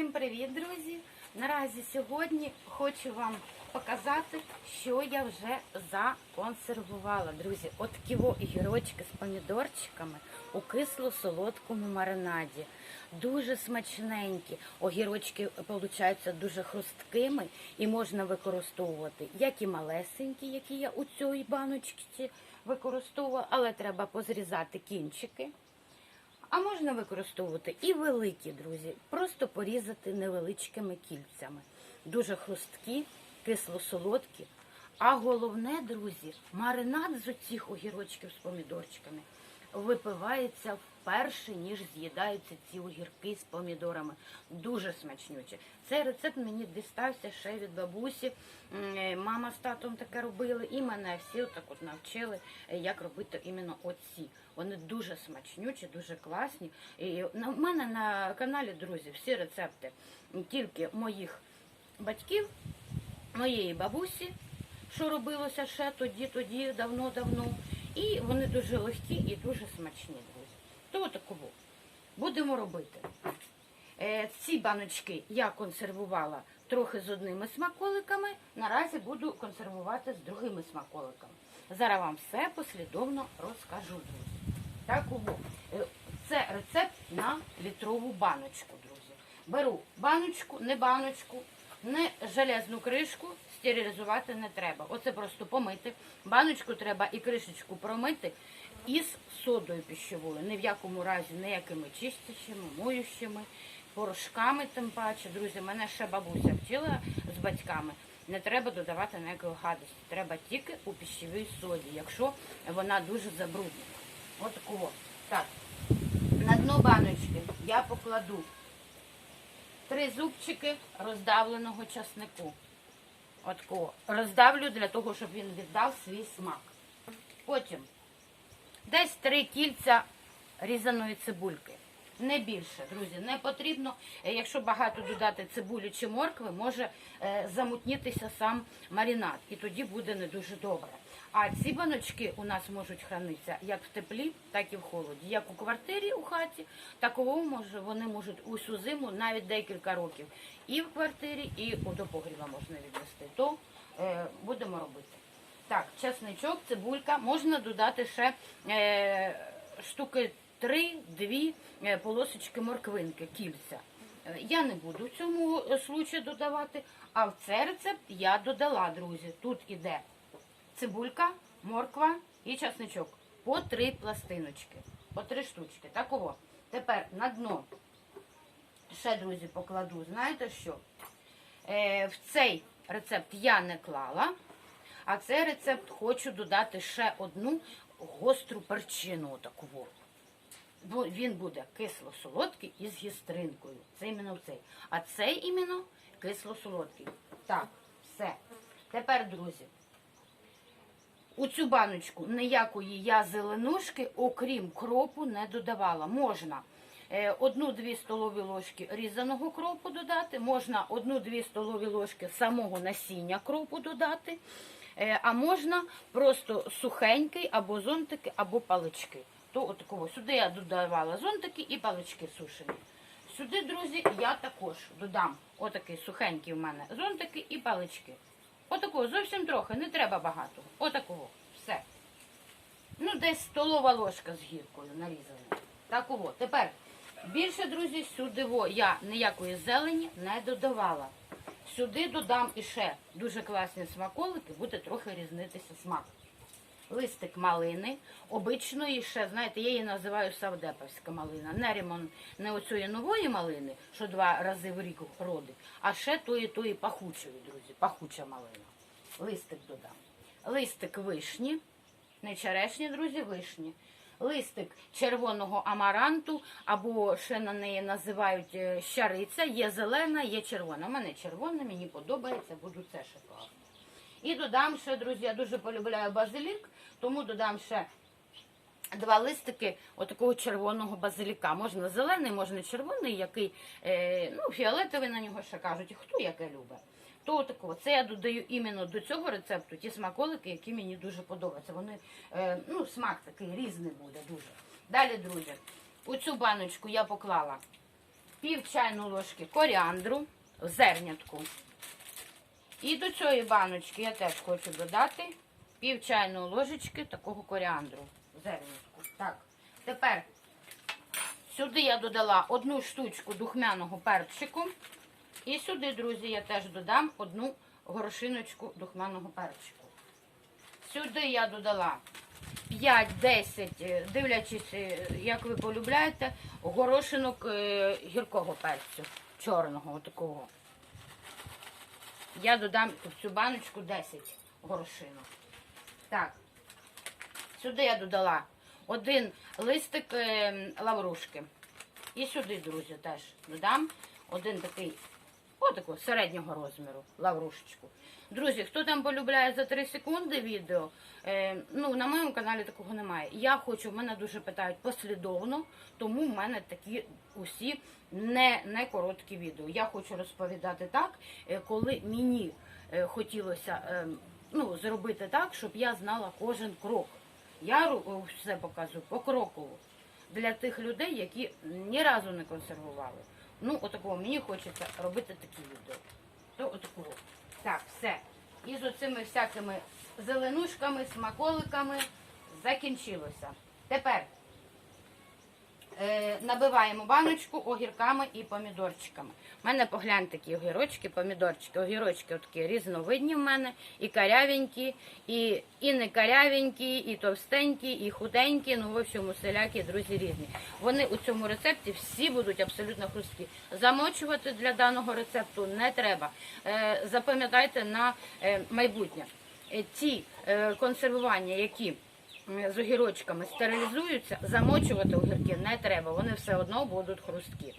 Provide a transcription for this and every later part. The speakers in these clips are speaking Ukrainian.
Всім привіт, друзі! Наразі сьогодні хочу вам показати, що я вже законсервувала. Друзі, от ківо гірочки з помідорчиками у кисло-солодкому маринаді. Дуже смачненькі. Огірочки получаються дуже хрусткими і можна використовувати як і малесенькі, які я у цій баночці використовувала, але треба позрізати кінчики. А можна використовувати і великі, друзі, просто порізати невеличкими кільцями. Дуже хрусткі, кисло-солодкі. А головне, друзі, маринад з оцих огірочків з помідорчиками випивається вперше, ніж з'їдаються ці огірки з помідорами. Дуже смачнюче. Цей рецепт мені дістався ще від бабусі. Е, Мама з татом таке робили, і мене всі так от навчили, е, як робити іменно оці. Вони дуже смачнючі, дуже класні. І в мене на каналі, друзі, всі рецепти тільки моїх батьків, моєї бабусі, що робилося ще тоді, тоді, давно-давно. І вони дуже легкі і дуже смачні. То такого будемо робити. Е, Ці баночки я консервувала трохи з одними смаколиками. Наразі буду консервувати з другими смаколиками. Зараз вам все послідовно розкажу, друзі. Так. Е, Це рецепт на літрову баночку, друзі. Беру баночку, не баночку, не железну кришку, стерилізувати не треба. Оце просто помити. Баночку треба і кришечку промити із содою пищовою. Ні в якому разі ніякими чистячими, моющими, порошками тим паче. Друзі, мене ще бабуся вчила з батьками. Не треба додавати ніякої гадості. Треба тільки у пищовій соді, якщо вона дуже забруднена. От такого. Так, на дно баночки я покладу три зубчики роздавленого часнику. От такого. Роздавлю для того, щоб він віддав свій смак. Потім десь три кільця різаної цибульки. Не більше, друзі, не потрібно. Е, Якщо багато додати цибулі чи моркви, може е, замутнітися сам маринад, і тоді буде не дуже добре. А ці баночки у нас можуть хранитися як в теплі, так і в холоді. Як у квартирі у хаті, такого може вони можуть усю зиму, навіть декілька років. І в квартирі, і до погріба можна відвести. То е, будемо робити. Так, чесничок, цибулька. Можна додати ще е, штуки три-дві е, полосочки морквинки, кільця. Е, Я не буду в цьому случаю додавати, а в цей рецепт я додала, друзі. Тут іде цибулька, морква і чесничок. По три пластиночки, по три штучки. Такого. Тепер на дно ще, друзі, покладу. Знаєте що? Е, в цей рецепт я не клала, а цей рецепт хочу додати ще одну гостру перчину. Таку. Бо він буде кисло-солодкий із гістринкою. Це іменно цей. А цей іменно кисло-солодкий. Так, все. Тепер, друзі, у цю баночку ніякої я зеленушки, окрім кропу, не додавала. Можна е, одну-дві столові ложки різаного кропу додати, можна одну-дві столові ложки самого насіння кропу додати, а можна просто сухенький або зонтики, або палички. То от такого. Сюди я додавала зонтики і палички сушені. Сюди, друзі, я також додам отакий сухенький в мене зонтики і палички. Отакого, зовсім трохи, не треба багато. Отакого. Все. Ну, десь столова ложка з гіркою нарізана. Такого. Тепер більше, друзі, сюди я ніякої зелені не додавала. Сюди додам іще дуже класні смаколики, буде трохи різнитися смак. Листик малини, обичної ще, знаєте, я її називаю савдеповська малина. Не ремон, не оцієї нової малини, що два рази в рік родить, а ще тої, тої пахучої, друзі, пахуча малина. Листик додам. Листик вишні, не черешні, друзі, вишні. Листик червоного амаранту, або ще на неї називають е, щариця, є зелена, є червона. У мене червона, мені подобається, буду це класти. І додам ще, друзі, я дуже полюбляю базилік, тому додам ще два листики отакого червоного базиліка. Можна зелений, можна червоний, який, е, ну, фіолетовий на нього ще кажуть, хто яке любить. То такого. Це я додаю іменно до цього рецепту ті смаколики, які мені дуже подобаються. Вони, е, ну, смак такий різний буде дуже. Далі, друзі, у цю баночку я поклала пів чайної ложки коріандру зернятку. І до цієї баночки я теж хочу додати пів чайної ложечки такого коріандру зернятку. Так, тепер сюди я додала одну штучку духмяного перчику. І сюди, друзі, я теж додам одну горошиночку духмяного перчику. Сюди я додала 5-10, е, дивлячись, е, як ви полюбляєте, горошинок е, гіркого перцю, чорного, отакого. Я додам в цю баночку 10 горошинок. Так, сюди я додала один листик е, лаврушки. І сюди, друзі, теж додам один такий, отакого середнього розміру лаврушечку. Друзі, хто там полюбляє за 3 секунди відео, е, ну на моєму каналі такого немає. Я хочу, в мене дуже питають послідовно, тому в мене такі усі не, не короткі відео. Я хочу розповідати так, е, коли мені е, хотілося е, ну, зробити так, щоб я знала кожен крок. Я все показую покроково для тих людей, які ні разу не консервували. Ну, отакого мені хочеться робити такі відео. То отакого. Так, все. І з оцими всякими зеленушками, смаколиками закінчилося. Тепер набиваємо баночку огірками і помідорчиками. У мене погляньте такі огірочки, помідорчики. Огірочки такі різновидні в мене, і карявенькі, і, і не карявенькі, і товстенькі, і худенькі. Ну, в общем, усілякі, друзі, різні. Вони у цьому рецепті всі будуть абсолютно хрусткі. Замочувати для даного рецепту не треба. Е, запам'ятайте на е, майбутнє. Е, ті е, консервування, які з огірочками стерилізуються, замочувати огірки не треба, вони все одно будуть хрусткі.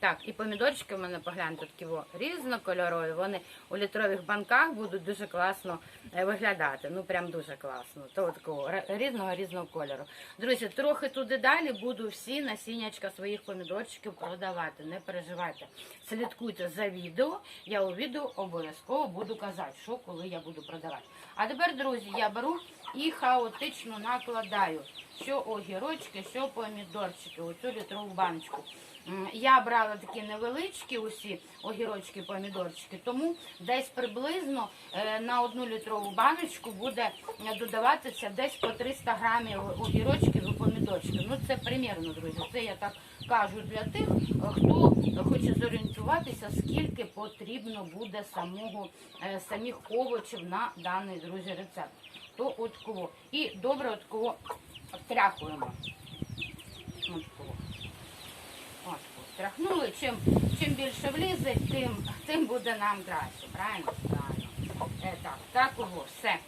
Так, і помідорчики в мене погляньте такі во, різнокольорові. Вони у літрових банках будуть дуже класно е, виглядати. Ну прям дуже класно. То такого різного різного кольору. Друзі, трохи туди далі буду всі насіннячка своїх помідорчиків продавати. Не переживайте. Слідкуйте за відео. Я у відео обов'язково буду казати, що коли я буду продавати. А тепер, друзі, я беру і хаотично накладаю що огірочки, що помідорчики, оцю літрову баночку. Я брала такі невеличкі усі огірочки, помідорчики, тому десь приблизно е, на одну літрову баночку буде е, додаватися десь по 300 грамів огірочків і помідорчиків. Ну це примірно, друзі. Це я так кажу для тих, хто хоче зорієнтуватися, скільки потрібно буде самого е, самих овочів на даний друзі рецепт. То от кого. І добре втряхуємо. От кого. От, Трахнули, чим, чим більше влізе, тим, тим буде нам краще. Правильно? Правильно. Е, так, так, ого, все.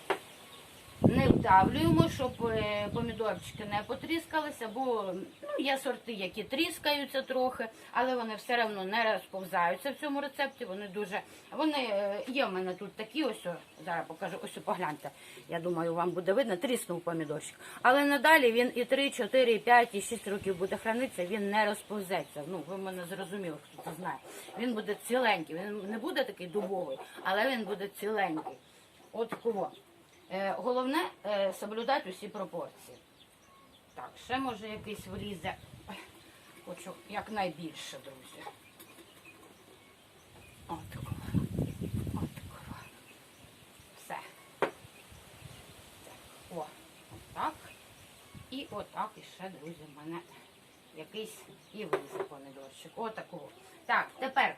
Не вдавлюємо, щоб е, помідорчики не потріскалися, бо ну, є сорти, які тріскаються трохи, але вони все одно не розповзаються в цьому рецепті. Вони дуже. Вони е, є в мене тут такі, ось зараз покажу, ось погляньте. Я думаю, вам буде видно, тріснув помідорчик. Але надалі він і 3, 4, і 5, і 6 років буде хранитися, він не розповзеться. Ну, ви мене зрозуміли, хто це знає. Він буде ціленький, він не буде такий дубовий, але він буде ціленький. От кого. Е, Головне е, соблюдати усі пропорції. Так, ще може якийсь влізе. Хочу якнайбільше, друзі. От такого. От такого. Все. Так. О, отак. І отак іще, друзі, в мене якийсь і влізе помідорчик. Отакого. Так, тепер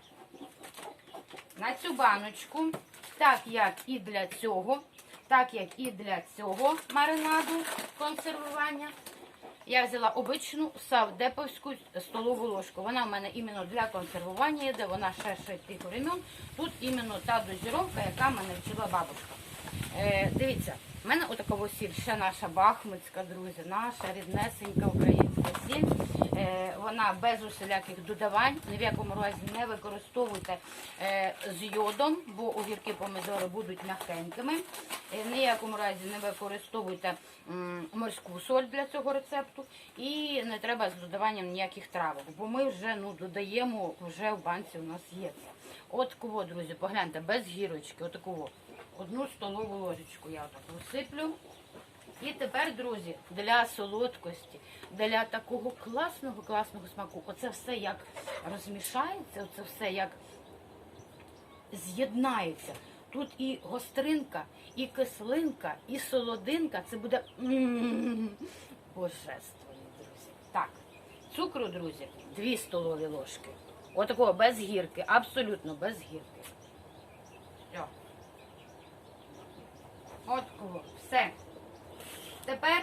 на цю баночку, так як і для цього, так як і для цього маринаду консервування, я взяла обичну савдеповську столову ложку. Вона в мене іменно для консервування йде, вона ще ще тих времен. Тут іменно та дозіровка, яка мене вчила бабушка. Е, дивіться, в мене отакова сіль, ще наша бахмутська, друзі, наша ріднесенька українська сіль. Е, вона без усіляких додавань, ні в якому разі не використовуйте е, з йодом, бо огірки помідори будуть м'якенькими. Е, ні в якому разі не використовуйте морську соль для цього рецепту. І не треба з додаванням ніяких травок, бо ми вже ну, додаємо, вже в банці у нас є це. От кого, друзі, погляньте, без гірочки, отакого. Одну столову ложечку я отак висиплю. І тепер, друзі, для солодкості, для такого класного, класного смаку, оце все як розмішається, оце все як з'єднається. Тут і гостринка, і кислинка, і солодинка. Це буде м, божественно, друзі. Так, цукру, друзі, 2 столові ложки. Отакого без гірки, абсолютно без гірки. От кого. Все. Тепер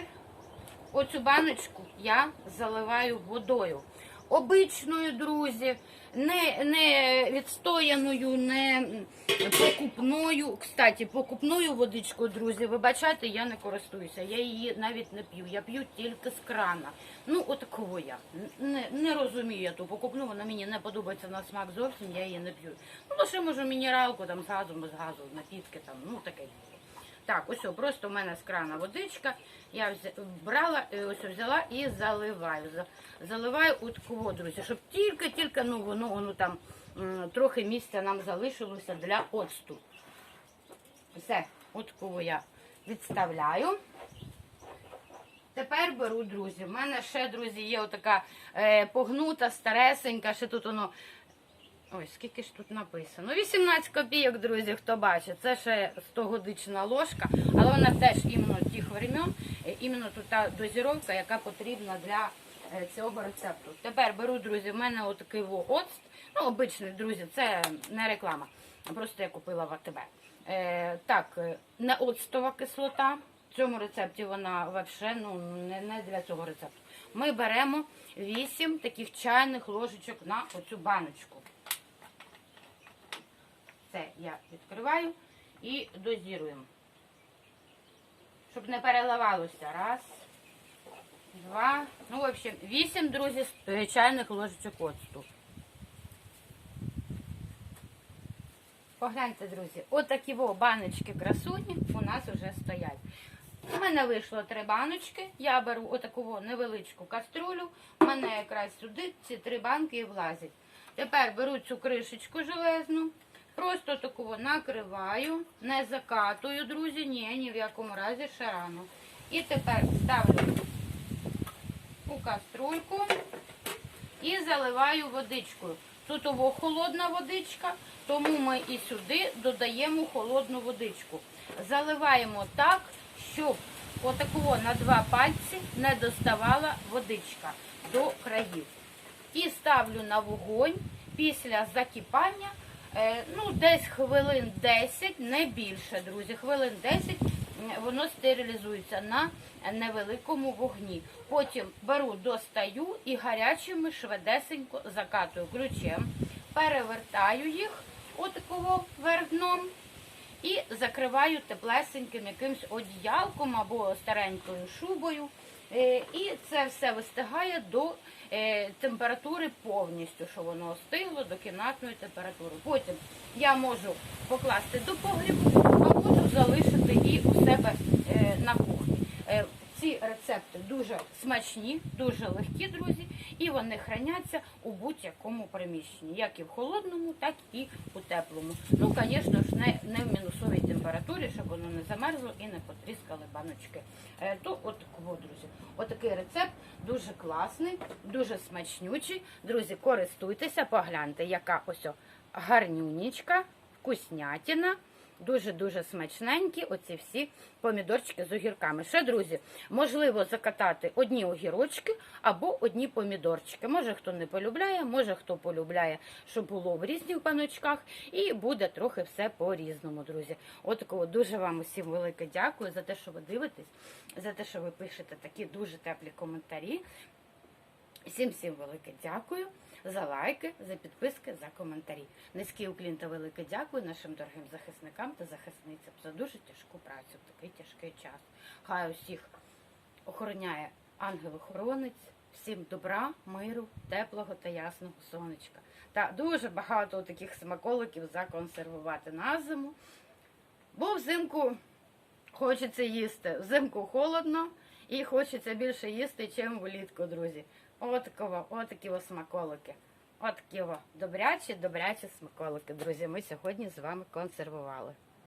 оцю баночку я заливаю водою. Обичною, друзі, не, не відстояною, не покупною. Кстати, покупною водичкою, друзі, вибачайте, я не користуюся. Я її навіть не п'ю. Я п'ю тільки з крана. Ну, отакого я. Не, не розумію я ту покупну, вона мені не подобається на смак зовсім, я її не п'ю. Ну, лише можу мінералку там з газом, без газу, напітки там, ну таке. Так, ось просто у мене з крана водичка. Я брала, е, ось взяла і заливаю. Заливаю от кого, друзі, щоб тільки-тільки ну, воно, воно там трохи місця нам залишилося для оцту. Все, от кого я відставляю. Тепер беру, друзі. У мене ще, друзі, є отака е, погнута, старесенька, ще тут воно. Ой, скільки ж тут написано? 18 копійок, друзі, хто бачить. Це ще 100-годична ложка, але вона теж іменно тих времен, е, іменно тут та дозіровка, яка потрібна для е, цього рецепту. Тепер беру, друзі, в мене отакий оцт. Ну, обичний, друзі, це не реклама. Просто я купила в АТБ. Е, так, е, не оцтова кислота. В цьому рецепті вона взагалі ну, не, не для цього рецепту. Ми беремо 8 таких чайних ложечок на оцю баночку. Це я відкриваю і дозіруємо. Щоб не переливалося. Раз, два. Ну, в общем, вісім, друзі, чайних ложечок оцту. Погляньте, друзі, отакі во баночки красуні у нас вже стоять. У мене вийшло три баночки. Я беру отаку невеличку каструлю. У мене якраз сюди ці три банки і влазять. Тепер беру цю кришечку железну, просто таку во накриваю, не закатую, друзі, ні, ні в якому разі ще рано. І тепер ставлю у каструльку і заливаю водичкою. Тут ово холодна водичка, тому ми і сюди додаємо холодну водичку. Заливаємо так, щоб отакого на два пальці не доставала водичка до країв. І ставлю на вогонь після закипання, ну, десь хвилин 10, не більше, друзі, хвилин 10 воно стерилізується на невеликому вогні. Потім беру, достаю і гарячими швидесенько закатую ключем, перевертаю їх отакого вверх і закриваю теплесеньким якимсь одіялком або старенькою шубою. Е, І це все вистигає до е, температури повністю, що воно остигло до кімнатної температури. Потім я можу покласти до погрібу, а можу залишити і у себе е, на кухні. Ці рецепти дуже смачні, дуже легкі, друзі, і вони храняться у будь-якому приміщенні, як і в холодному, так і у теплому. Ну, звісно ж, не, не в мінусовій температурі, щоб воно не замерзло і не потріскали баночки. Е, то от такого, друзі. Отакий рецепт дуже класний, дуже смачнючий. Друзі, користуйтеся, погляньте, яка ось гарнюнічка, вкуснятіна. Дуже-дуже смачненькі оці всі помідорчики з огірками. Ще, друзі, можливо закатати одні огірочки або одні помідорчики. Може хто не полюбляє, може хто полюбляє, щоб було в різних баночках. І буде трохи все по-різному, друзі. От такого дуже вам усім велике дякую за те, що ви дивитесь, за те, що ви пишете такі дуже теплі коментарі. Всім всім велике дякую за лайки, за підписки, за коментарі. Низький уклін та велике дякую нашим дорогим захисникам та захисницям за дуже тяжку працю в такий тяжкий час. Хай усіх охороняє ангел-охоронець. Всім добра, миру, теплого та ясного сонечка. Та дуже багато таких смаколиків законсервувати на зиму. Бо взимку хочеться їсти. Взимку холодно і хочеться більше їсти, чим влітку, друзі. Отакого, отакі ось смаколики. Отакі добрячі, добрячі смаколики, друзі. Ми сьогодні з вами консервували.